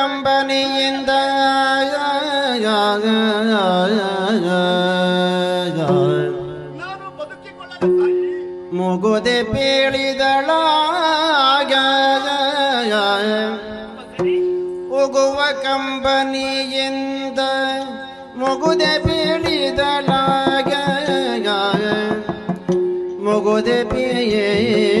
ತಾಯಿ ಮುಗುದೆ ಪೀಳಿದಳ ಉಗುವ ಕಂಬನಿಯಿಂದ ಮುಗುದೆ ಪೀಳಿದಳಾಗ ಮುಗುದೆ ಪೀಳಿದಳಾಗ